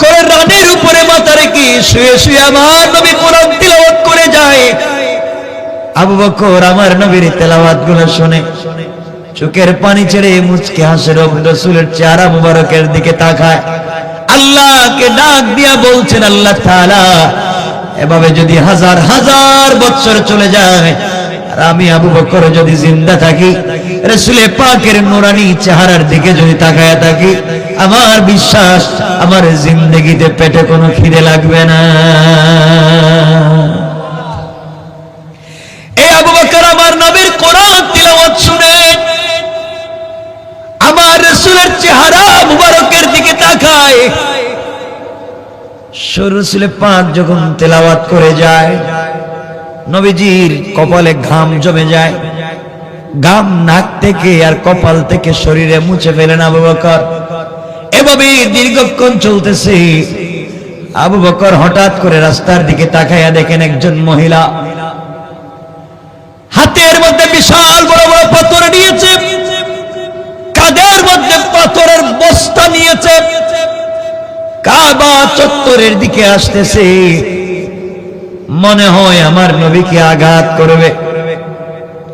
বকরের রানের উপরে মাথা রেখে শুয়ে শুয়ে আমার নবী কোরআন তিলাওয়াত করে যায়। আবু বকর আমার নবীর তেলাওয়াতগুলো শুনে, চোখের পানি ছেড়ে মুচকে হাসে রসুলের চেহারা মুবারকের দিকে তাকায়। আল্লাহকে ডাক দিয়া বলছেন, আল্লাহ তাআলা, এভাবে যদি হাজার হাজার বছর চলে যায়, আর আমি আবু বকর যদি জিন্দা থাকি রসুলে পাকের নুরানি চেহারার দিকে যদি তাকায় থাকি, আমার বিশ্বাস আমার জিন্দগিতে পেটে কোনো খিদে লাগবে না। দিকে তাকায়। যখন তেলাওয়াত করে যায়, নবীজির কপালে ঘাম জমে যায়। ঘাম নাক থেকে আর কপাল থেকে শরীরে মুছে ফেলেন আবু বকর। এভাবে দীর্ঘক্ষণ চলতেছে। আবু বকর হঠাৎ করে রাস্তার দিকে তাকাইয়া দেখেন একজন মহিলা। হাতের মধ্যে বিশাল বড় বড় পাথর নিয়েছে। কাদের মধ্যে পাথরের বস্তা নিয়েছে। কাবা চত্বরের দিকে আসতেছে। মনে হয় আমার নবীকে আঘাত করবে।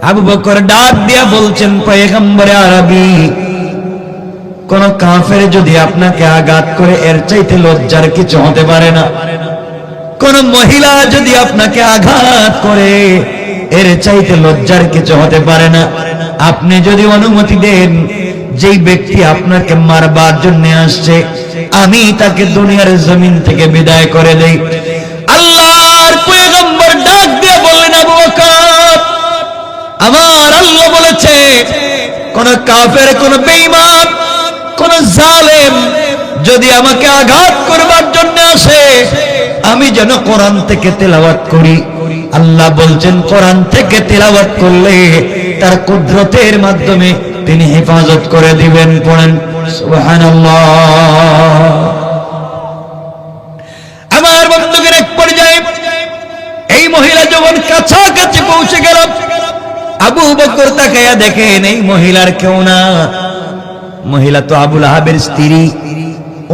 আবু বকর ডাক দিয়া বলছেন, পয়গম্বরে আরবি, কোন কাফের যদি আপনাকে আঘাত করে, এর চাইতে লজ্জার কিছু হতে পারে না। কোন মহিলা যদি আপনাকে আঘাত করে, এর চাইতে লজ্জার কিছু হতে পারে না। আপনি যদি অনুমতি দেন, যেই ব্যক্তি আপনাকে মারবার জন্য আসছে, আমি তাকে দুনিয়ার জমিন থেকে বিদায় করে দেই। কোন কাফের, কোন বেঈমান, কোন জালেম যদি আমাকে আঘাত করবার জন্য আসে, আমি যেন কোরআন থেকে তেলাওয়াত করি। আল্লাহ বলছেন, কোরআন থেকে তেলাওয়াত করলে তার কুদরতের মাধ্যমে তিনি হেফাজত করে দিবেন, পড়েন। সুবহানাল্লাহ আমার বন্ধুকের এক পর্যায়ে এই মহিলা যখন কাছাকাছি পৌঁছে গেল আবু বকর তাকাইয়া দেখেন, এই মহিলার কেউ না। মহিলা তো আবুল আহাবের স্ত্রী,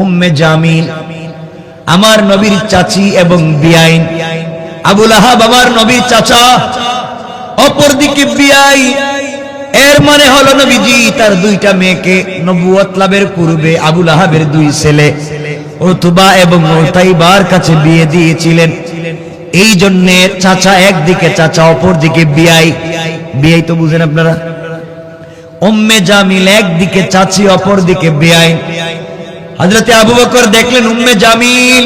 উম্মে জামিল। আমার নবীর চাচি এবং বিআইন। আবুল আহাব আমার নবীর চাচা, অপরদিকে বিআই। এর মানে হলো নবীজি, তার দুইটা মেয়েকে নবুয়ত লাভের পূর্বে আবুল আহাবের দুই ছেলে ওতুবা এবং ওতাইবার কাছে বিয়ে দিয়েছিলেন। এই জন্য চাচা একদিকে, চাচা অপরদিকে বিআই। বিআই তো বুঝেন আপনারা? উম্মে জামিল একদিকে চাচি অপর দিকে বিআই হযরতে আবু বকর দেখলেন উম্মে জামিল,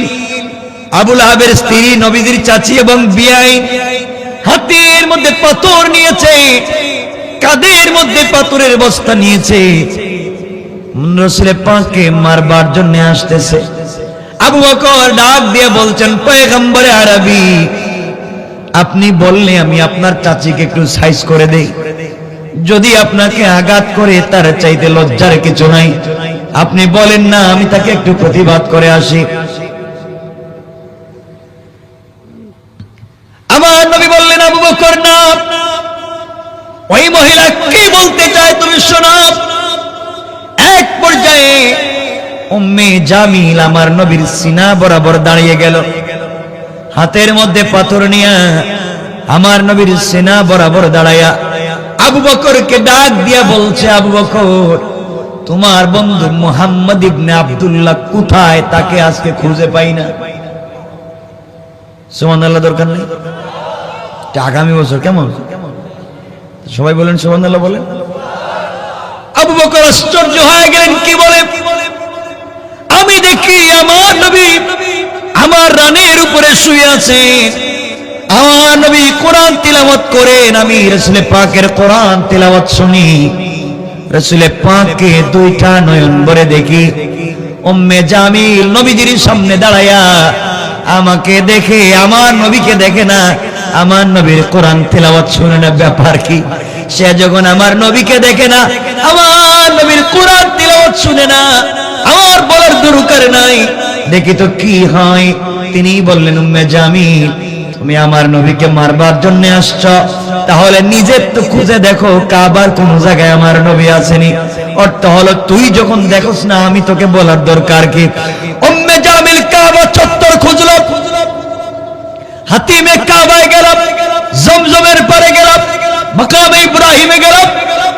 আবুল আহাবের স্ত্রী নবীদের চাচি এবং বিআই হাতের মধ্যে পাথর নিয়েছে, কাদের মধ্যে পাথরের বস্তা নিয়েছে? রসুলে পাকে মারবার জন্য আসতেছে। আবু বকর ডাক দিয়ে বলছেন, পয়গম্বরে আরবি আপনি বললে আমি আপনার চাচিকে একটু সাইজ করে দেই। যদি আপনাকে আঘাত করে, তার চাইতে লজ্জার কিছু নাই। আপনি বলেন, না, আমি তাকে একটু প্রতিবাদ করে আসি। আমার নবী বললেন, আবু বকর, না। ওই মহিলা কি বলতে চায় তুমি শোনো। এক পর্যায়ে উম্মে জামিল, আমার নবীর সিনা বরাবর দাঁড়িয়ে গেল। হাতের মধ্যে পাথর নিয়া আমার নবীর সেনা বরাবর দাঁড়াইয়া আবু বকরকে ডাক দিয়া বলছে, আবু বকর, তোমার বন্ধু মোহাম্মদ ইবনে আব্দুল্লাহ কোথায়? তাকে আজকে খুঁজে পাই না। সুমান আল্লাহ দরকার নেই? আগামী বছর কেমন? সবাই বলেন সুমান আল্লাহ বলেন। আবু বকর আশ্চর্য হয়ে গেলেন, কি বলে? আমি দেখি আমার নবী আমার রানের উপরে শুয়ে আছে। আমার নবী কোরআন তিলাওয়াত করেন, আমি রসুলে পাকের কোরআন তিলাওয়াত শুনি। রসুলে পাককে দুইটা নয়ন ভরে দেখি। উম্মে জামিল নবীজির সামনে দাঁড়ায়া আমাকে দেখে, আমার নবীকে দেখে না, আমার নবীর কোরআন তেলাওয়াত শুনে না ব্যাপার কি? সে যখন আমার নবীকে দেখে না, আমার নবীর কোরআন তেলাওয়াত শুনে না, আমার বলার দরকার নাই। দেখি তো কি হয়। তিনি বললেন, উম্মে জামিল, তুমি আমার নবীকে মারবার জন্য আসছ। তাহলে নিজের তো খুঁজে দেখো, কাবার কোন জায়গায় আমার নবী আসেনি অর্থ হলো, তুই যখন দেখোস না, আমি তোকে বলার দরকার কি? উম্মে জামিল কাবা চত্বর খুঁজল। হাতিমে কাবায় গেলাম জমজমের পরে গেলাম মাকামে ইব্রাহিমে গেলাম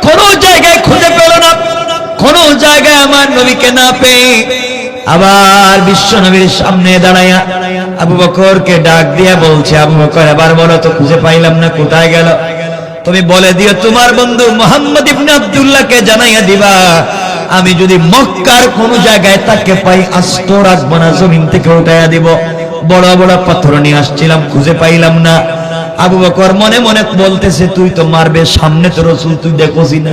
কোন জায়গায় খুঁজে পেল না, কোন জায়গায় আমার নবীকে না পেয়ে আবার বিশ্ব নবীর সামনে দাঁড়াইয়া আবু বকরকে ডাক দিয়া বলছে, আবু বকর, এবার বলো তো খুঁজে পাইলাম না, কোথায় গেল? তুমি বলে দিও, তোমার বন্ধু মোহাম্মদ ইবনে আব্দুল্লাহকে জানাইয়া দিবা। আমি যদি মক্কার কোন জায়গায় তাকে পাই, আস্ত রাখব না, জমিন থেকে উঠাইয়া দিব। বড় বড় পাথর নিয়ে আসছিলাম, খুঁজে পাইলাম না। আবু বকর মনে মনে বলতেছে, তুই তো মারবে, সামনে তো রসুল, তুই দেখোসি না।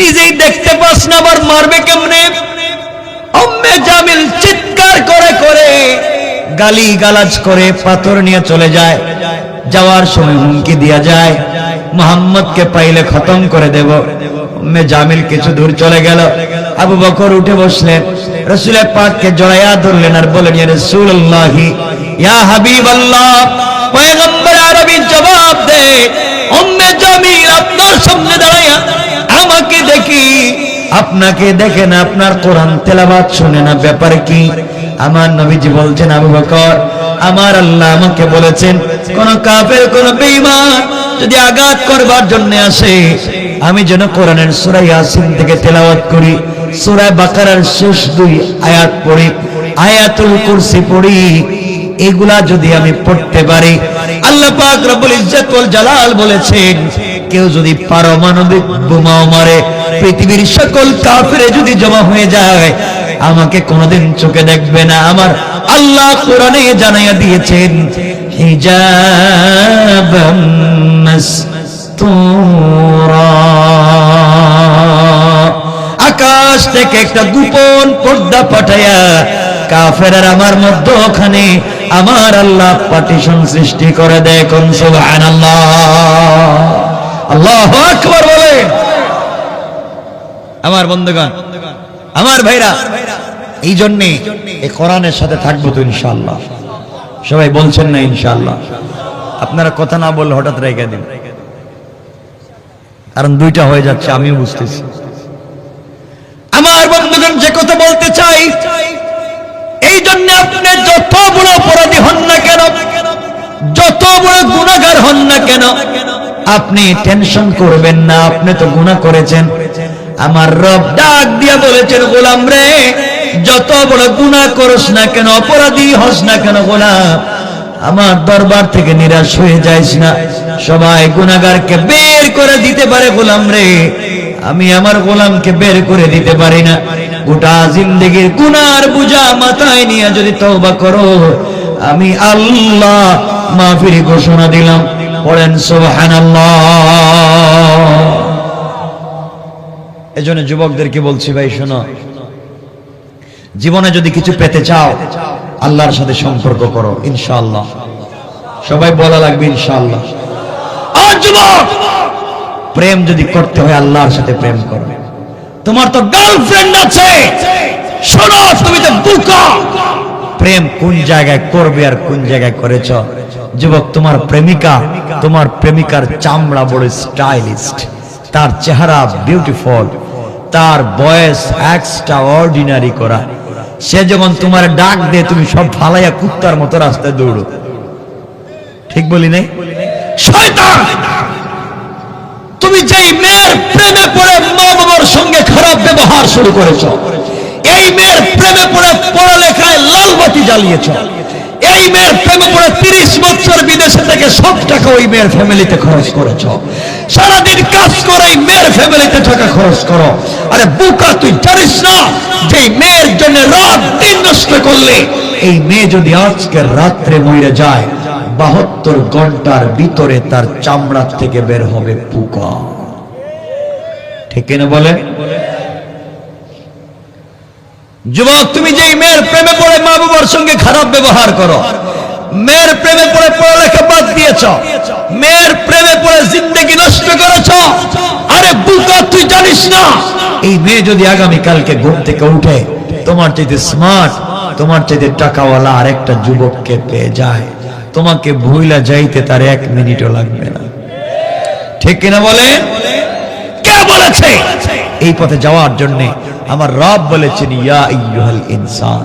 নিজেই দেখতে পাস না, আবার মারবে কেমনে? অম্মে জামিল চিৎকার করে করে গালি গালাজ করে পাথর নিয়ে চলে যায়। যাওয়ার সময় হুমকি দিয়া যায়। মোহাম্মদকে পাইলে খতম করে দেব। উম্মে জামিল কিছু দূর চলে গেল। আবু বকর উঠে বসলেন। রসুলের পাককে জড়াইয়া ধরলেন আর বলেন রাসূলুল্লাহি, ইয়া হাবিবাল্লাহ, পয়গম্বর আরবি জবাব দে। উম্মে জামিল আপনার সামনে দাঁড়াইয়া আমাকে দেখি। আপনাকে দেখেন আপনার কোরআন তেলাবাদ শুনে না, ব্যাপার কি? আমার নবীজি বলছেন, আবু বকর, আমার আল্লাহ আমাকে বলেছেন, কোন কাফের, কোন বেঈমান যদি আঘাত করবার জন্য আসে, আমি যেন কোরআনের সূরা ইয়াসিন থেকে তেলাওয়াত করি। সূরা বাকারার শেষ দুই আয়াত পড়ি, আয়াতুল কুরসি পড়ি, এগুলা যদি আমি পড়তে পারি, আল্লাহ পাক রব্বুল ইজ্জত ওয়াল জালাল বলেছেন, কেউ যদি পারমাণবিক বোমাও মারে পৃথিবীর সকল কাফেরে যদি জমা হয়ে যায়, আমাকে কোনোদিন চোখে দেখবে না। আমার আল্লাহ কোরআনে জানাইয়া দিয়েছেন আকাশ থেকে একটা গোপন পর্দা পাঠাইয়া কাফেরার আমার মধ্যে ওখানে আমার আল্লাহ পার্টিশন সৃষ্টি করে দেয়। কোন সুবহানাল্লাহ। আল্লাহ আকবার বলে আমার বন্ধুগণ, আমার ভাইরা, এই জন্যে এই কোরআনের সাথে থাকব তো ইনশাআল্লাহ। সবাই বলছেন না ইনশাআল্লাহ। আপনারা কথা না বললে হঠাৎ রেখে দিন। কারণ দুইটা হয়ে যাচ্ছে, আমিও বুঝতেছি। আমার বন্ধুগণ, যে কথা বলতে চাই, এই জন্য আপনি যত বড় অপরাধী হন না কেন, যত বড় গুণাগার হন না কেন, আপনি টেনশন করবেন না, আপনি তো গুণা করেছেন। আমার রব ডাক দিয়া বলেছেন, গোলাম রে, যত বড় গুণা করস না কেন, অপরাধী হস না কেন গোলাম? আমার দরবার থেকে নিরাশ হয়ে যাইস না। সবাই গুণাগারকে বের করে দিতে পারে, গোলাম রে। আমি আমার গোলামকে বের করে দিতে পারি না। গোটা জিন্দগির গুনার বুঝা মাথায় নিয়ে যদি তওবা করো, আমি আল্লাহ মাফির ঘোষণা দিলাম। পড়েন সুবহানাল্লাহ। এজন্য যুবকদেরকে বলছি ভাই, শোনো। জীবনে যদি কিছু পেতে চাও, আল্লাহর সাথে সম্পর্ক করো, ইনশাআল্লাহ। সবাই বলা লাগবে, ইনশাআল্লাহ। আর যুবক, প্রেম যদি করতে হয়, আল্লাহর সাথে প্রেম করো। তোমার তো গার্লফ্রেন্ড আছে। শোনো, তুমি তো বুকা। প্রেম কোন জায়গায় করবে আর কোন জায়গায় করেছ? যুবক, তোমার প্রেমিকা, তোমার প্রেমিকার চামড়া বড় স্টাইলিস্ট তার চেহারা বিউটিফুল তার বয়স এক্সট্রা অর্ডিনারি করা। সে যখন তোমার ডাক দে তুমি সব ফালাইয়া কুত্তার মতো রাস্তায় দৌড়ো। ঠিক বলি নাই? শয়তান! তুমি যেই মেয়ের প্রেমে পড়ে মা বাবার সঙ্গে খারাপ ব্যবহার শুরু করেছ, এই মেয়ের প্রেমে পড়ে পড়ালেখায় লাল বাতি জ্বালিয়েছ, এই মেয়ের প্রেমে পড়ে তিরিশ বছর বিদেশে থেকে সব টাকা ওই মেয়ের ফ্যামিলিতে খরচ করেছ। সারাদিন কাজ করে, এই মেয়ের ফ্যামিলিতে টাকা খরচ করো। আরে বুকা, তুই জানিস না? যে মেয়ের জন্য রাত দিন নষ্ট করলে, এই মেয়ে যদি আজকে রাত্রে মরে যায়, বাহাত্তর ঘণ্টার ভিতরে তার চামড়া থেকে বের হবে পুকা। ঠিক না বলে? যুবক, তুমি যে মেয়ের প্রেমে পড়ে মা বাবার সঙ্গে খারাপ ব্যবহার করো মেয়ের প্রেমে পড়ে পড়ালেখা বাদ দিয়েছ। মেয়ের প্রেমে পড়ে জিন্দগি নষ্ট করেছ। আরে বুকা, তুই জানিস না? এই মেয়ে যদি আগামী কালকে ঘুম থেকে উঠে, তোমার চাইতে স্মার্ট তোমার চাইতে টাকাওয়ালা আর একটা যুবককে পেয়ে যায়। তোমাকে ভুইলা যাইতে তার এক মিনিটও লাগবে না। ঠিক কিনা বলে? কে বলেছে? এই পথে যাওয়ার জন্য আমার রব বলেছেন, ইয়া ইয়ুহাল ইনসান,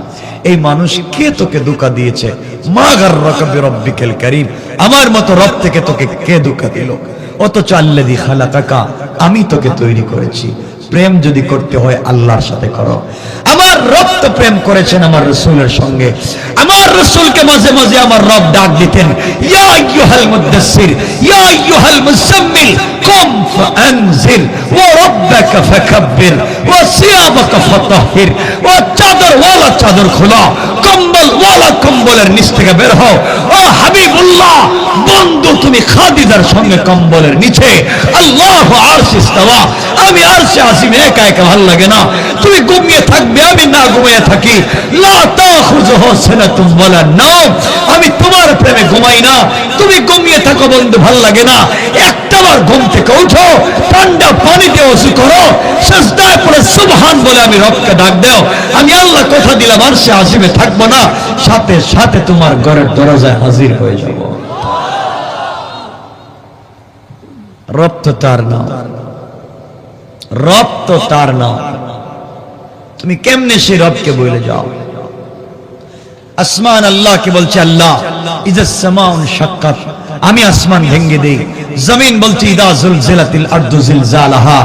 এই মানুষ কে তোকে ধোকা দিয়েছে? মা গার রকবি রব্বিকাল করিম, আমার মতো রব থেকে তোকে কে ধোকা দিল? অথচ আল্লাদি খালাকাকা, আমি তোকে তৈরি করেছি। প্রেম যদি করতে হয়, আল্লাহর সাথে করো। আমার রব তো প্রেম করেছেন আমার রসুলের সঙ্গে। আমার রসুলকে মাঝে মাঝে আমার রব ডাক দিতেন, ইয়া আইয়ুহাল মুদাসসির, ইয়া ইয়ুহাল মুসাম্মিল কম আইয়ুহাল মুজাম্মিল কম্বল ওয়ালা কম্বলের নিচ থেকে বের হও। ও হাবিবুল্লাহ, বন্ধু, তুমি সঙ্গে কম্বলের নিচে। আল্লাহ আমি আরশে একা একা ভালো লাগে না। তুমি ঘুমিয়ে থাকবে, আমি না ঘুমিয়ে থাকি। লা ওয়ালা আমি তোমার প্রেমে ঘুমাই না। তুমি ঘুমিয়ে থাকো বন্ধু, ভালো লাগে না। একটাবার ঘুম থেকে উঠো, ঠান্ডা পানি করো সেজদায় পড়ে সুবহান বলে আমি রবকে ডাক দাও। আমি আল্লাহ কথা দিলাম আরশে আসিমে থাকব না। সাথে সাথে তোমার ঘরের দরজায় হাজির হয়ে যাব। রব তো তার নাম। রব তো তার নাম। তুমি কেমনে সেই রবকে বলে যাও? আসমান আল্লাহকে বলছে আল্লাহ ইজ সামাউন শাক্কাত আমি আসমান ভেঙ্গে দেই। জমিন বলছি, ইদা জুলজিলাতিল আরদু জিলজালাহা।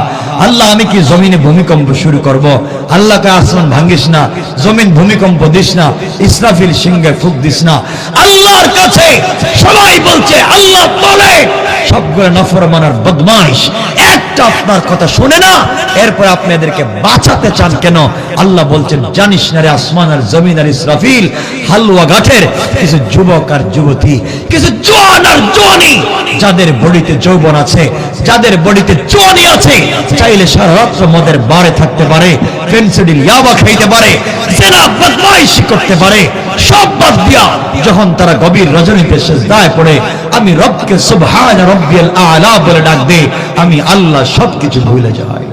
আল্লাহ, আমি কি জমিনে ভূমিকম্প শুরু করব? আল্লাহকে আসমান ভাঙ্গিস না, জমিন ভূমিকম্প দিস না, ইসরাফিল সিংহে ফুক দিস না। আল্লাহর কাছে সবাই বলছে, আল্লাহ বলে। সবগুলো নফরমানার বদমাইশ। একটা আপনার কথা শুনে না, এরপর আপনি এদেরকে বাঁচাতে চান কেন? আল্লাহ বলছেন, জানিস না রে আসমান আর জমিন আর ইসরাফিল, হালুয়া ঘাটের কিছু যুবক আর যুবতী, কিছু জোয়ান আর জোয়ানি, যাদের বডিতে যৌবন আছে, যাদের বডিতে জোয়ানি আছে, চাইলে সারা রাত্র মদের বারে থাকতে পারে, ফেন্সিডিল ইয়াবা খাইতে পারে, জেনা, বদমাইশি করতে পারে, সব বাদ দিয়া, যখন তারা গভীর রজনীতে সেজদায় পড়ে আমি রবকে সুবহান রব্বিয়াল আলা বলে ডাক দে, আমি আল্লাহ সবকিছু ভুলে যাই।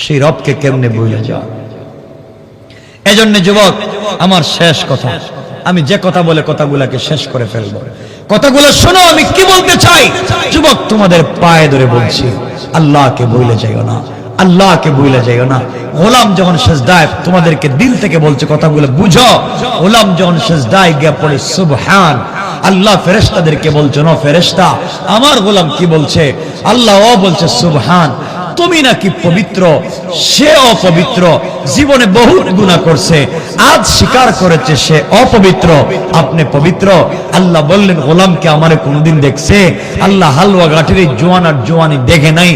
সেই রবকে কেমনে ভুলে যায় এজন্য যুবক, আমার শেষ কথা। আমি যে কথা বলে কথাগুলাকে শেষ করে ফেলব। কথাগুলো শোনো, আমি কি বলতে চাই? যুবক, তোমাদের পায়ে ধরে বলছি, আল্লাহকে বইলে যাইও না। আল্লাহকে বুঝলে যাইও না। গোলাম যখন সেজদায়, তোমাদেরকে দিল থেকে বলছে কথাগুলো, বুঝো। গোলাম যখন দায় গিয়ে পড়ে, সুবহান। আল্লাহ ফেরেশতাদেরকে বলছো, না ফেরেশতা। আমার গোলাম কি বলছে? আল্লাহ ও বলছে, সুবহান। তুমি নাকি পবিত্র? সে অপবিত্র। জীবনে বহুত গুণা করছে। আজ স্বীকার করেছে সে অপবিত্র। আপনি পবিত্র? আল্লাহ বললেন গোলামকে আমারে কোনদিন দেখছে? আল্লাহ হালুয়া গাঠির জোয়ান আর জোয়ানি দেখে নাই।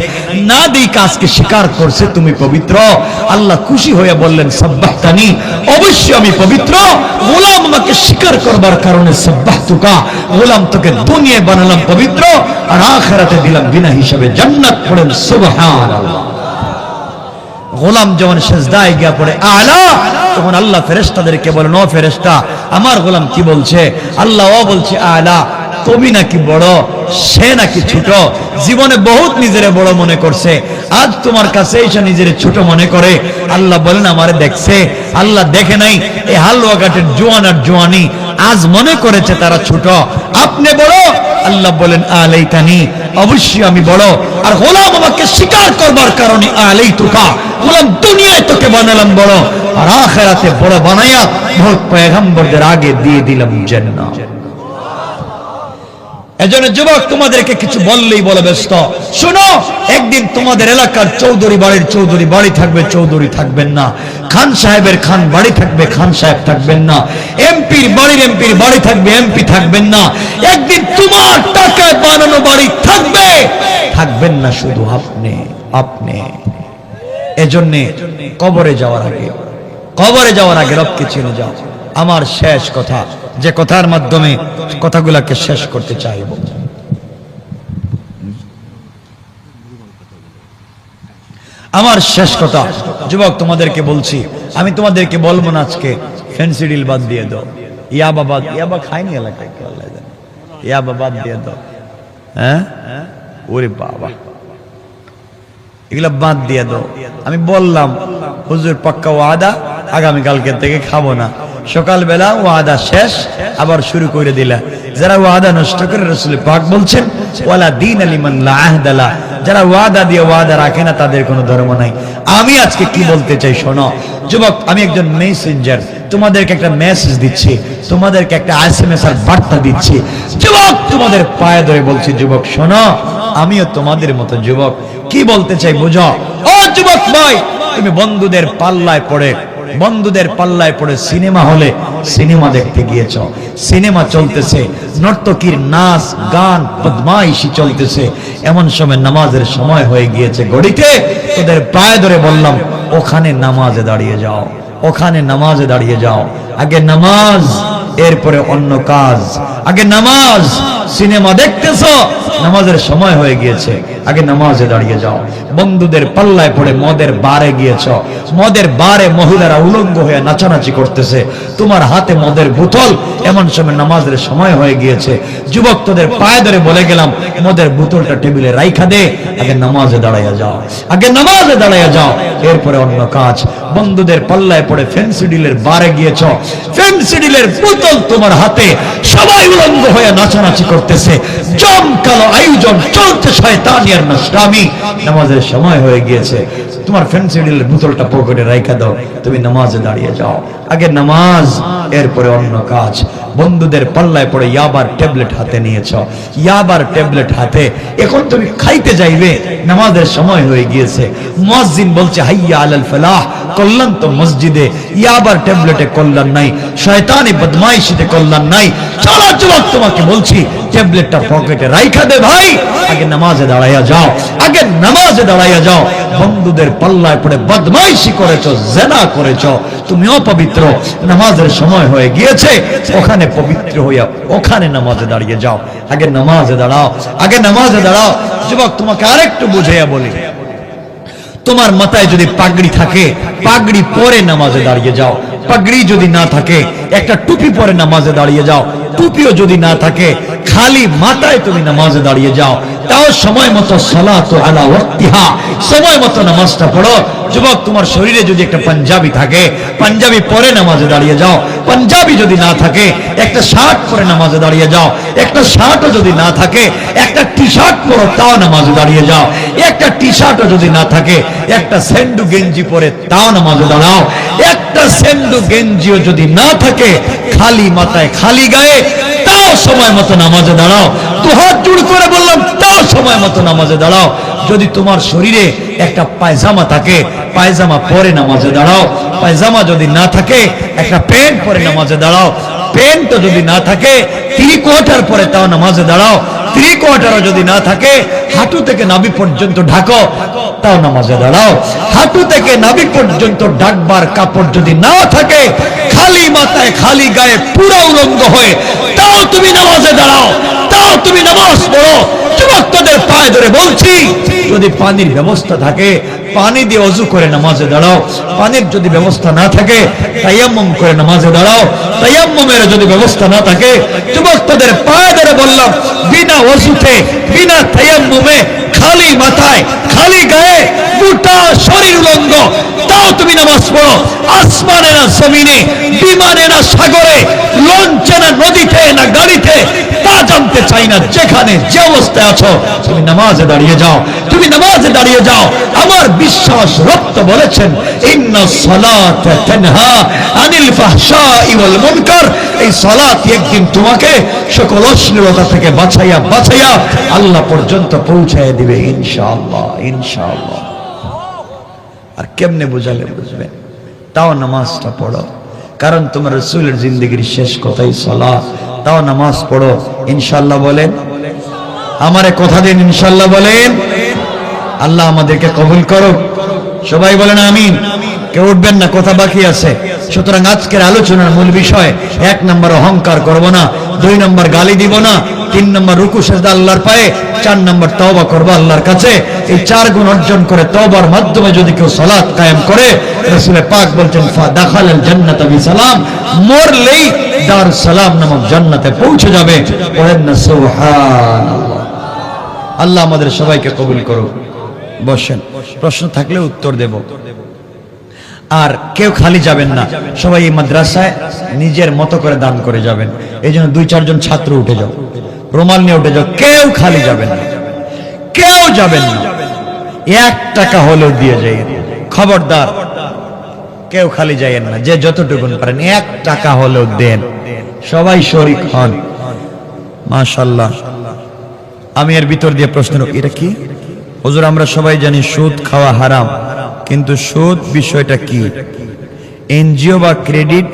না দিই কাজকে স্বীকার করছে, তুমি পবিত্র? আল্লাহ খুশি হয়ে বললেন, সাব্বাহতানি, অবশ্যই আমি পবিত্র। গোলাম আমাকে স্বীকার করবার কারণে সাব্বাহতুকা। গোলাম তোকে দুনিয়ায় বানালাম পবিত্র আর আখেরাতে দিলাম বিনা হিসাবে জান্নাত পড়েন সুবহানাল্লাহ গোলাম যখন সেজদায় গিয়া পড়ে, আলা! তখন আল্লাহ ফেরেশতাদেরকে বলে নো ফেরেশতা, আমার গোলাম কি বলছে? আল্লাহ ও বলছে, আলা, তুমি নাকি বড়, সে নাকি ছোট, জীবনে বহুত নিজেরে বড় মনে করছে, আজ তোমার কাছে এসে নিজের ছোট মনে করে। আল্লাহ বলেন, আমারে দেখছে। আল্লাহ দেখে নাই, এই হালুয়া ঘাটের জোয়ান আর জোয়ানি আজ মনে করেছে তারা ছোট। আপনি বড় আল্লাহ বলেন, আলাইতানি, অবশ্যই আমি বড়। আর গোলাম আমাকে স্বীকার করবার কারণে আলাই তোকা গোলাম দুনিয়ায় তোকে বানালাম বড়, আর আখেরাতে বড় বানাইয়া ভোট পয়গম্বরদের আগে দিয়ে দিলাম জান্নাত। এজন্য যুবক, তোমাদেরকে কিছু বললেই বলে ব্যস্ত। শোনো, একদিন তোমাদের এলাকার চৌধুরী বাড়ির চৌধুরী বাড়ি থাকবে, চৌধুরী থাকবেন না। খান সাহেবের খান বাড়ি থাকবে, খান সাহেব থাকবেন না। এমপির বাড়ির এমপির বাড়ি থাকবে, এমপি থাকবেন না। একদিন তোমার টাকায় বানানো বাড়ি থাকবে। থাকবেন না শুধু আপনি আপনি। এজন্যে কবরে যাওয়ার আগে, কবরে যাওয়ার আগে রবকে চিনে যাও। আমার শেষ কথা যে কথার মাধ্যমে কথাগুলাকে শেষ করতে চাইব। আমার শেষ কথা, যুবক, তোমাদেরকে বলছি, আমি তোমাদেরকে বলব না আজকে ফেন্সিডিল বাদ দিয়ে দাও। ইয়াবা বাদ ইয়াবা খায়নি এলাকায়? কেউ আল্লাহ জানে। ইয়াবা বাদ দিয়ে দাও। হ্যাঁ? ওরে বাবা। এগুলা বাদ দিয়ে দাও। আমি বললাম, হুজুর, পাক্কা ওয়াদা আগামী কালকে থেকে খাব না। সকালবেলা ওয়াদা শেষ, আবার শুরু করে দিলা। যারা ওয়াদা নষ্ট করে রসুল পাক বলছেন, ওয়ালা দিন আলিমান লা আহদালা যারা ওয়াদা দিয়ে ওয়াদা রাখে না, তাদের কোনো ধর্ম নাই। আমি আজকে কি বলতে চাই শোনো, যুবক, আমি একজন মেসেঞ্জার তোমাদেরকে একটা মেসেজ দিচ্ছি, তোমাদেরকে একটা এসএমএস আর বার্তা দিচ্ছি। যুবক, তোমাদের পায়ে ধরে বলছি, যুবক, শোনো, আমিও তোমাদের মতো যুবক। কি বলতে চাই বুঝো? ও যুবক ভাই, তুমি বন্ধুদের পাল্লায় পড়ে বন্ধুদের পাল্লায় পড়ে সিনেমা হলে সিনেমা দেখতে গিয়েছ। সিনেমা চলতেছে, নর্তকীর নাচ, গান, বদমাইশি চলতেছে। এমন সময় নামাজের সময় হয়ে গিয়েছে গড়িতে। তোদের পায়ে ধরে বললাম, ওখানে নামাজে দাঁড়িয়ে যাও, ওখানে নামাজে দাঁড়িয়ে যাও। আগে নামাজ এরপরে অন্য কাজ। আগে নামাজ, সিনেমা দেখতেছ, নামাজের সময় হয়ে গিয়েছে। আগে নামাজে দাঁড়িয়ে যাও। বন্ধুদের পাল্লায় পড়ে মদের বারে গিয়েছ। মদের বারে মহিলারা উলঙ্গ হয়ে নাচানাচি করতেছে। তোমার হাতে মদের বোতল, এমন সময় নামাজের সময় হয়ে গিয়েছে। যুবক তোদের পায়ে ধরে বলে গেলাম, মদের বোতলটা টেবিলে রাইখা দে, আগে নামাজে দাঁড়াইয়া যাও। আগে নামাজে দাঁড়াইয়া যাও। এরপরে অন্য কাজ। বন্ধুদের পাল্লায় পড়ে ফেন্সিডিলের বারে গিয়েছ। ফেন্সিডিলের বোতল তোমার হাতে। সবাই উলঙ্গ হয়ে নাচানাচি করতেছে। জমকালো আয়োজন চলছে শয়তানিয়ার নষ্টামি নামাজের সময় হয়ে গিয়েছে। তোমার ফেন্সিডিলের বোতলটা পকেটে রাইখা দাও। তুমি নামাজে দাঁড়িয়ে যাও। আগে নামাজ, এরপরে অন্য কাজ। বন্ধুদের পাল্লায় পড়ে ইয়াবার ট্যাবলেট হাতে নিয়েছ। ইয়াবার ট্যাবলেট হাতে। এখন তুমি খাইতে যাইবে। নামাজের সময় হয়ে গিয়েছে। মুয়াজ্জিন বলছে, হাইয়া আলাল ফালাহ। কল্যাণ তো মসজিদে। ইয়াবার ট্যাবলেটে কল্যাণ নাই। শয়তানি বদমাইশিতে কল্যাণ নাই। চলো যুবক তোমাকে বলছি, ট্যাবলেটটা পকেটে রাইখা দে ভাই। আগে নামাজে দাঁড়াইয়া যাও, আগে নামাজে দাঁড়াইয়া যাও। বন্ধুদের পাল্লায় পড়ে বদমাইশি করেছ, জেনা করেছ। তুমিও পবিত্র নামাজের সময় হয়ে গিয়েছে, ওখানে পবিত্র হইয়া ওখানে নামাজে দাঁড়িয়ে যাও। আগে নামাজে দাঁড়াও, আগে নামাজে দাঁড়াও। যুবক, তোমাকে আরেকটু বুঝাইয়া বলি। তোমার মাথায় যদি পাগড়ি থাকে, পাগড়ি পরে নামাজে দাঁড়িয়ে যাও। পাগড়ি যদি না থাকে, একটা টুপি পরে নামাজে দাঁড়িয়ে যাও। টুপিও যদি না থাকে, খালি মাথায় তুমি নামাজে দাঁড়িয়ে যাও। তাও সময় মতো সালাত সময় মতো নামাজটা পড়ো। যুবক, তোমার শরীরে যদি একটা পাঞ্জাবি থাকে, পাঞ্জাবি পরে নামাজে দাঁড়িয়ে যাও। পাঞ্জাবি যদি না থাকে, একটা শার্ট পরে নামাজে দাঁড়িয়ে যাও, একটা শার্টও যদি না থাকে, একটা টি শার্ট পরো, তাও নামাজে দাঁড়িয়ে যাও। একটা টি শার্টও যদি না থাকে, একটা সেন্ডু গেঞ্জি পরে তাও নামাজে দাঁড়াও। একটা সেন্ডু গেঞ্জিও যদি না থাকে, খালি মাথায়, খালি গায়ে, তাও সময় মতো নামাজে দাঁড়াও। তো হাত জুড় করে বললাম, তাও সময় মতো নামাজে দাঁড়াও। যদি তোমার শরীরে একটা পায়জামা থাকে, পায়জামা পরে নামাজে দাঁড়াও। পায়জামা যদি না থাকে, একটা প্যান্ট পরে নামাজে দাঁড়াও। প্যান্ট যদি না থাকে থ্রি কোয়ার্টার পরে তাও নামাজে দাঁড়াও। থ্রি কোয়ার্টারও যদি না থাকে, হাঁটু থেকে নাবি পর্যন্ত ঢাকো, তাও নামাজে দাঁড়াও। হাঁটু থেকে নাবি পর্যন্ত ডাকবার কাপড় যদি না থাকে, খালি মাথায়, খালি গায়ে পুরো উলঙ্গ হয়ে, তাও তুমি নামাজে দাঁড়াও। তাও তুমি নামাজ পড়ো। যুবক পায়ে ধরে বলছি, যদি পানির ব্যবস্থা থাকে, পানি দিয়ে অজু করে নামাজে দাঁড়াও। পানির যদি ব্যবস্থা না থাকে তাইয়াম্মম করে নামাজে দাঁড়াও। তাইয়াম্মমের যদি ব্যবস্থা না থাকে যুবক পায়ে ধরে বললাম, বিনা অজুতে, বিনা তাইয়াম্মমে খালি মাথায়, খালি গায়ে গোটা শরীর উলঙ্গ তাও তুমি নামাজ পড়ো। আসমানে না জমিনে, বিমানে না সাগরে, লঞ্চে না নদীতে না গাড়িতে, তা জানতে চাই না। যেখানে যে অবস্থায় আছো, তুমি নামাজে দাঁড়িয়ে যাও। তুমি নামাজে দাঁড়িয়ে যাও। আমার বিশ্বাস, রক্ত বলেছেন, ইন্না সালাত আনিল ফাহশাই ওয়াল মুনকার। এই সালাত একদিন তোমাকে সকল অশ্লীলতা থেকে বাঁচাইয়া বাঁচাইয়া আল্লাহ পর্যন্ত পৌঁছায় দিবে, ইনশাআল্লাহ ইনশাআল্লাহ। আর কেমনে বুঝালে বুঝবেন তাও নামাজটা পড়ো। কারণ তোমার রসুলের জিন্দগির শেষ কথাই সলা তাও নামাজ পড়ো। ইনশাল্লাহ বলেন? আমারে কথা দিন ইনশাল্লাহ বলেন? আল্লাহ আমাদেরকে কবুল করো সবাই বলেন আমিন। কেউ উঠবেন না, কথা বাকি আছে। সুতরাং আজকের আলোচনার মূল বিষয়, এক নম্বর অহংকার করব না, দুই নম্বর গালি দিব না, তিন নম্বর রুকু সেজদা আল্লাহর পায়ে চার নম্বর তওবা করব আল্লাহর কাছে। এই চার গুণ অর্জন করে তওবার মাধ্যমে যদি কেউ সালাত কায়েম করে রাসূলে পাক বলছেন, ফা দাখালাল জান্নাত বিসালাম। মরলেই দার সালাম নামক জান্নাতে পৌঁছে যাবে। আল্লাহ আমাদের সবাইকে কবুল করুক। বসেন, প্রশ্ন থাকলে উত্তর দেব। আর কেউ খালি যাবেন না, সবাই এই মাদ্রাসায় নিজের মতো করে দান করে যাবেন। এই জন্য দুই চারজন ছাত্র উঠে যাও। রুমাল নিয়ে উঠে যাও। কেউ খালি যাবেন না। কেউ যাবেন না। এক টাকা হলেও দিয়ে যাই। খবরদার, কেউ খালি যাইয়েন না। যে যতটুকুন পারেন, এক টাকা হলেও দেন। সবাই শরিক হন। মাশাল্লাহ। আমি এর ভিতর দিয়ে প্রশ্ন এটা কি? হুজুর, আমরা সবাই জানি সুদ খাওয়া হারাম। কিন্তু সুদ বিষয়টা কি? এনজিও বা ক্রেডিট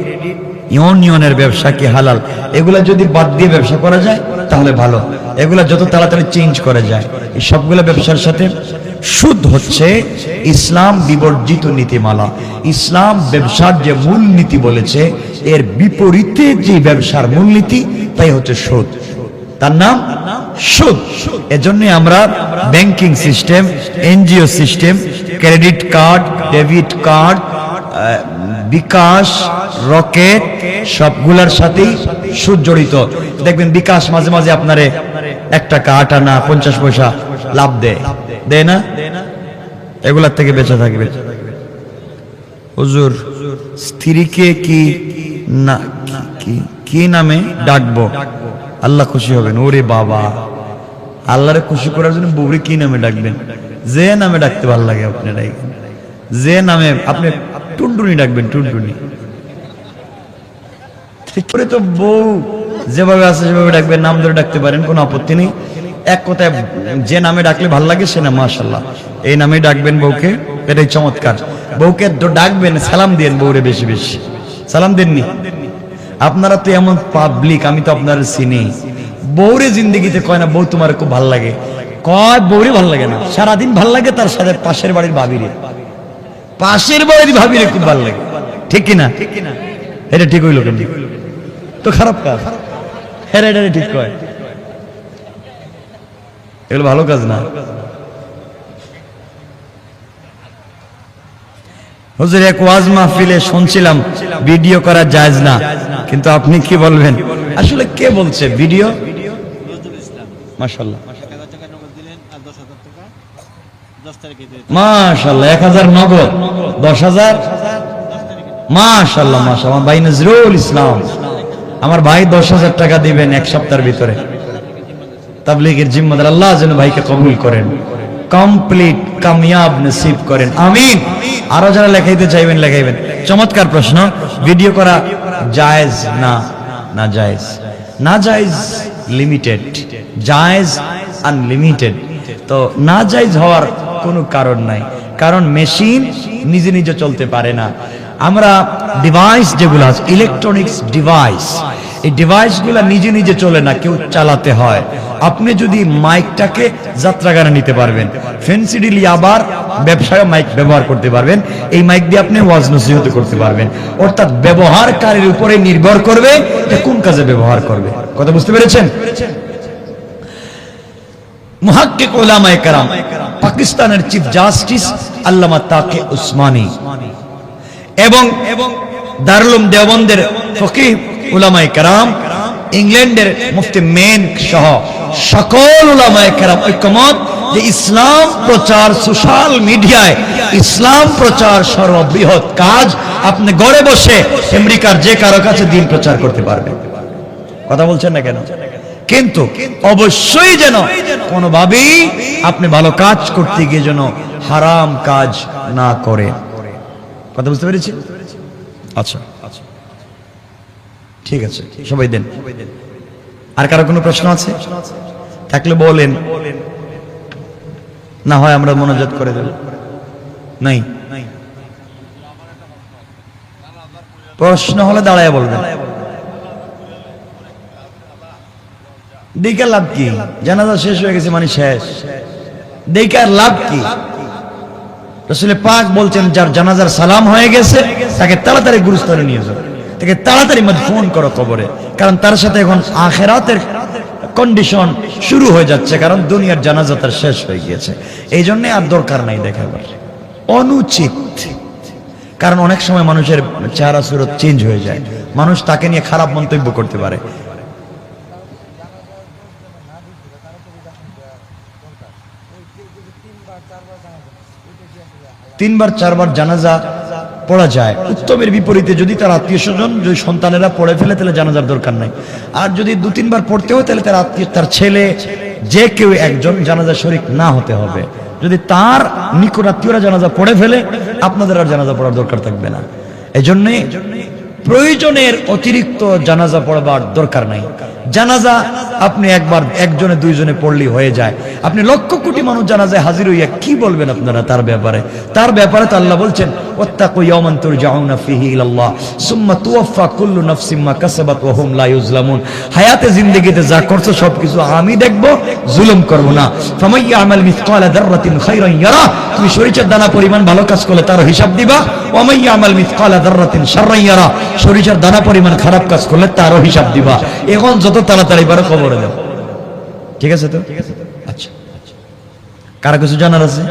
ইউনিয়নের ব্যবসা কি হালাল? এগুলা যদি বাদ দিয়ে ব্যবসা করা যায়, তাহলে ভালো। এগুলা যত তাড়াতাড়ি চেঞ্জ করা যায়। এই সবগুলো ব্যবসার সাথে সুদ হচ্ছে ইসলাম বিবর্জিত নীতিমালা। ইসলাম ব্যবসার যে মূল নীতি বলেছে, এর বিপরীতে যে ব্যবসার মূলনীতি, তাই হচ্ছে সুদ। তার নাম সুদ। এজন্য আমরা banking system NGO system credit card debit card Bkash, Rocket, সবগুলার সাথেই সুদ জড়িত দেখবেন বিকাশ মাঝে মাঝে আপনারে এক টাকা আট আনা পঞ্চাশ পয়সা লাভ দেয়। দেয় না? এগুলার থেকে বেঁচে থাকবে। হুজুর, স্ত্রীকে কি না, কি- নামে ডাকবো? আল্লাহ খুশি হবেন। ওরে বাবা। আল্লাহরে খুশি করার জন্য বউরে কি নামে ডাকবেন? যে নামে ডাকতে ভালো লাগে আপনি ডাকবেন যে নামে আপনি টুনটুনি ডাকবেন, টুনটুনি। করে তো বউ, যেভাবে আছে সেভাবে ডাকবেন, নাম ধরে ডাকতে পারেন, কোনো আপত্তি নেই। এক কথায়, যে নামে ডাকলে ভালো লাগে, সে নাম মাশাল্লাহ এই নামে ডাকবেন বউকে, এটাই চমৎকার। বউকে ডাকবেন, সালাম দিন বউরে বেশি বেশি। সালাম দেননি? আপনারা তো এমন পাবলিক আমি তো আপনার চিনি। বউরে জিন্দগিতে কয় না, বউ তোমার খুব ভালো লাগে। কয়, বউরে ভালো লাগে না। সারাদিন ভালো লাগে তার সাথে পাশের বাড়ির ভাবিরে। পাশের বাড়ির ভাবিরে খুব ভালো লাগে। ঠিক কিনা? এটা ঠিক হইল কেন তো খারাপ কাজ। হ্যাঁ এটা ঠিক কয়। এগুলো ভালো কাজ না? হুজুর এক ওয়াজ মাহফিলে শুনছিলাম ভিডিও করা জায়েজ না। কিন্তু আপনি কি বলবেন? আসলে কে বলছে? ভিডিও? নজরুল ইসলাম মাশাল্লাহ এক হাজার টাকা নগদ দিলেন আর দশ হাজার টাকা দশ তারিখে দিয়ে আমার ভাই দশ হাজার টাকা দিবেন এক সপ্তাহের ভিতরে। তাবলিগের জিম্মাদার, আল্লাহ যেন ভাইকে কবুল করেন। কমপ্লিট, কামিয়াব নসিব করেন। আমিন। আরও যারা লেখাইতে চাইবেন, লেখাইবেন। চমৎকার প্রশ্ন। ভিডিও করা জায়েজ না না জায়েজ? না জায়েজ লিমিটেড জায়েজ আনলিমিটেড তো না জায়েজ হওয়ার কোনো কারণ নাই। কারণ মেশিন নিজে নিজে চলতে পারে না। আমরা ডিভাইস যেগুলো আছে ইলেকট্রনিক্স ডিভাইস এই ডিভাইসগুলো নিজে নিজে চলে না, কেউ চালাতে হয়। আপনি যদি মাইকটাকে যাত্রাগানে নিতে পারবেন ফেন্সিডিলি আবার ব্যবসায় মাইক ব্যবহার করতে পারবেন, এই মাইক দিয়ে আপনি ওয়াজ নসিহত করতে পারবেন। অর্থাৎ ব্যবহারকারীর উপরে নির্ভর করবে কোন কাজে ব্যবহার করবে। কথা বুঝতে পেরেছেন? মুহাক্কিক উলামায়ে কেরাম, পাকিস্তানের চিফ জাস্টিস আল্লামা তাকে উসমানী। এবং দারুলুম দেওবন্দের ফকিহ উলামায়ে কেরাম, ইংল্যান্ডের মুফতি মেন সহ সকল উলামায়ে কেরাম ঐক্যমত যে ইসলাম প্রচার সোশ্যাল মিডিয়ায় ইসলাম প্রচার সর্ববৃহৎ কাজ আপনি গড়ে বসে আমেরিকার যে কারও কাছে দিন প্রচার করতে পারবেন। কথা বলছেন না কেন? কিন্তু অবশ্যই যেন কোনোভাবেই আপনি ভালো কাজ করতে গিয়ে যেন হারাম কাজ না করে কথা বুঝতে পেরেছি? আচ্ছা। ঠিক আছে, সবাই দেন। আর কারও কোনো প্রশ্ন আছে? থাকলে বলেন। না হয় আমরা মনোজাত করে দেব। নাই। প্রশ্ন হলে দাঁড়ায় বলবেন। দেখার লাভ কি? জানাজা শেষ হয়ে গেছে মানে শেষ। দেখার লাভ কি? রসুলের পাক বলছেন, যার জানাজার সালাম হয়ে গেছে, তাকে তাড়াতাড়ি গুরুস্থানে নিয়ে যাও। তাকে তাড়াতাড়ি মধ্যে ফোন করো কবরে। কারণ তার সাথে এখন আখেরাতের কন্ডিশন শুরু হয়ে যাচ্ছে, কারণ দুনিয়ার জানাজা তার শেষ হয়ে গিয়েছে। এই জন্য আর দরকার নাই দেখাবার অনুচিত। কারণ অনেক সময় মানুষের চেহারা, সুরত চেঞ্জ হয়ে যায়। মানুষ তাকে নিয়ে খারাপ মন্তব্য করতে পারে। তিনবার, চারবার জানাজা পড়া যায়। উত্তমের বিপরীতে যদি তার আত্মীয় স্বজন, যদি সন্তানেরা পড়ে ফেলে, তাহলে জানাজার দরকার নাই। আর যদি দু তিনবার পড়তে হয়, তাহলে তার আত্মীয়, তার ছেলে, যে কেউ একজন জানাজা শরিক না হতে হবে। যদি তার নিকট আত্মীয়রা জানাজা পড়ে ফেলে, আপনাদের আর জানাজা পড়ার দরকার থাকবে না। এই জন্যে প্রয়োজনের অতিরিক্ত জানাজা পড়বার দরকার নাই। জানাজা আপনি একবার একজনে দুইজনে পড়লি হয়ে যায়। আপনি লক্ষ কোটি মানুষ জানাজায় হাজির হইয়া কি বলবেন আপনারা তার ব্যাপারে? তার ব্যাপারে তো আল্লাহ বলছেন ওয়াত্তাকু জিন্দেগিতে যা সবকিছু আমি দেখব, জুলুম করব না। তুমি দানা পরিমাণ ভালো কাজ করলে তার হিসাব দিবা। দানা পরিমাণ খারাপ কাজ করলে তারও হিসাব দিবা। এখন যত তাড়াতাড়ি পারো খবরে দাও। ঠিক আছে তো? আচ্ছা। কারা কিছু জানার আছে?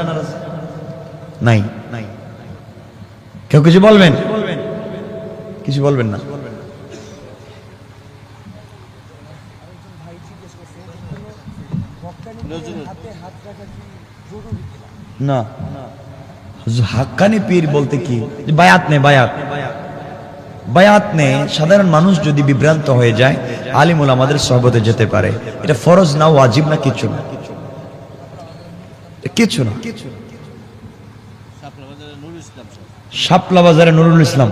নাই। কেউ কিছু বলবেন? কিছু বলবেন না। না। হাক্কানি পীর বলতে কি? বায়াত নে, বায়াত। বায়াত নে, সাধারণ মানুষ যদি বিভ্রান্ত হয়ে যায়, আলিমুল আমাদের সহবতে যেতে পারে। এটা ফরজ না, ওয়াজিব না, কিছু না। কিছু না। শাপলা বাজারে নুরুল ইসলাম সাহেব শাপলা বাজারে নুরুল ইসলাম।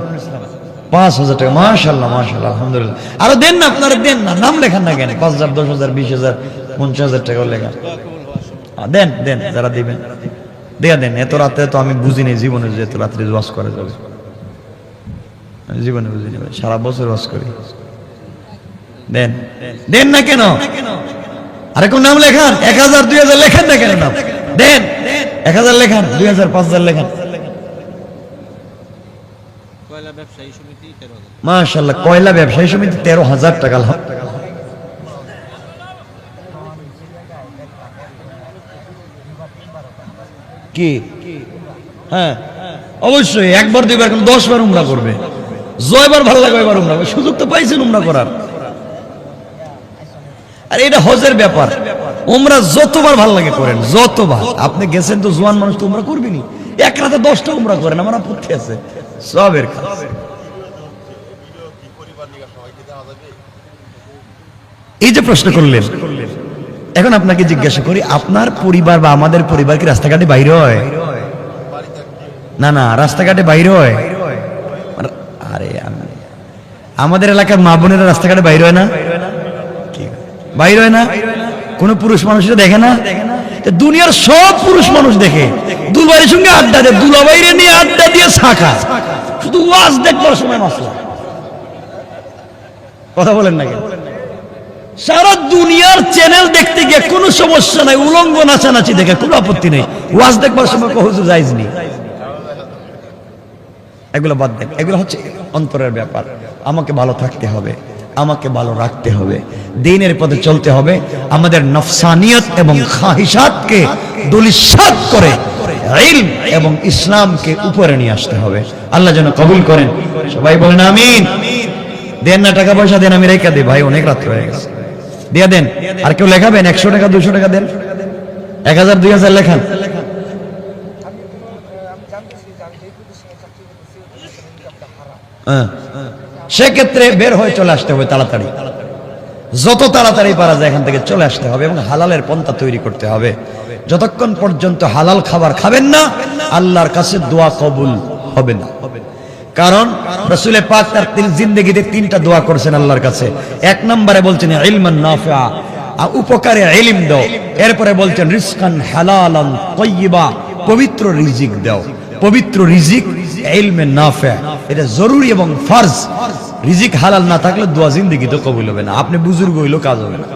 পাঁচ হাজার টাকা মাশাল্লাহ মাশাল্লাহ আলহামদুলিল্লাহ। আরও দেন না, আপনারা দেন না, নাম লেখান না কেন? পাঁচ হাজার, দশ হাজার, বিশ হাজার, পঞ্চাশ হাজার টাকা লেখা। দেন দেন, যারা দিবেন। দেয়া দেন, এত রাতে তো আমি বুঝিনি জীবনে যে এত রাত্রে ওয়াশ করে যাবে। আমি জীবনে বুঝিনি সারা বছর ওয়াশ করি। দেন দেন না কেন? আরে কোন নাম লেখান এক হাজার, দুই হাজার লেখান না কেন নাম? দেন, এক হাজার লেখান দুই হাজার, পাঁচ হাজার লেখান কয়লা ব্যবসায়ী সমিতি তেরো হাজার মাশাল্লাহ কয়লা ব্যবসায়ী সমিতি তেরো হাজার টাকা। কি? হ্যাঁ অবশ্যই, একবার, দুইবার কেন দশ বার উমরা করবে। জয়বার ভালো লাগবে এবার উমরা সুযোগ তো পাইছেন উমরা করার। আর, এটা হজের ব্যাপার। উমরা যতবার ভালো লাগে করেন, যতবার। আপনি গেছেন তো জোয়ান মানুষ তো উমরা করবেনি এক রাতে দশটা উমরা করেন আমার আপত্তি আছে। সবের এই যে প্রশ্ন করলেন, এখন আপনাকে জিজ্ঞাসা করি, আপনার পরিবার বা আমাদের পরিবার কি রাস্তাঘাটে বাইরে হয়? না না, রাস্তাঘাটে বাইরে হয়। আরে, আমি- আমাদের এলাকার মা বোনেরা রাস্তাঘাটে বাইরে হয় না? বাইরে হয় না? কোনো পুরুষ মানুষরা দেখে না? দুনিয়ার সব পুরুষ মানুষ দেখে। দুলবাইয়ের সঙ্গে আড্ডা দেয়, দুলাবাইরে নিয়ে আড্ডা দিয়ে শাখা। শুধু ওয়াজ দেখবার সময় মাসলা কথা বলেন না সারা দুনিয়ার চ্যানেল দেখতে গিয়ে কোনো সমস্যা নাই, উলঙ্গ নাচানাচি দেখে, কোনো আপত্তি নেই। ওয়াজ দেখবার সময় কহুজু যাইজ নেই এগুলো বাদ দেন। এগুলো হচ্ছে অন্তরের ব্যাপার। আমাকে ভালো থাকতে হবে। আমাকে ভালো রাখতে হবে। দিনের পথে চলতে হবে। আমাদের নফসানিয়ত এবং খাহিসাতকে দলিসাত করে ইলম এবং ইসলামকে উপরে নিয়ে আসতে হবে। আল্লাহ যেন কবুল করেন। সবাই বলেন আমিন। দেন না টাকা পয়সা দেন, আমি রেখা দিই। ভাই, অনেক রাত্র হয়ে গেছে। দিয়ে দেন। আর কেউ লেখাবেন? একশো টাকা, দুশো টাকা দেন। এক হাজার, দুই হাজার লেখান। হ্যাঁ। সেক্ষেত্রে বের হয়ে চলে আসতে হবে তাড়াতাড়ি। যত তাড়াতাড়ি পারা যায় এখান থেকে চলে আসতে হবে এবং হালালের পন্থা তৈরি করতে হবে। যতক্ষণ পর্যন্ত হালাল খাবার খাবেন না, আল্লাহর কাছে দোয়া কবুল হবে না। কারণ রসুলের পাক তার জিন্দগিতে তিনটা দোয়া করছেন আল্লাহর কাছে। এক নম্বরে বলছেন, ইলমান নাফিআ। আ- উপকারে ইলম দাও। এরপরে বলছেন, রিজকান হালালান তাইয়্যিবা পবিত্র রিজিক দাও। পবিত্র রিজিক ইলমে নাফিআ। এটা জরুরি এবং ফার্জ। রিজিক হালাল না থাকলে দোয়া জিন্দিগি তো কবুল হবে না। আপনি বুজুর্গ হইলেও কাজ হবে না।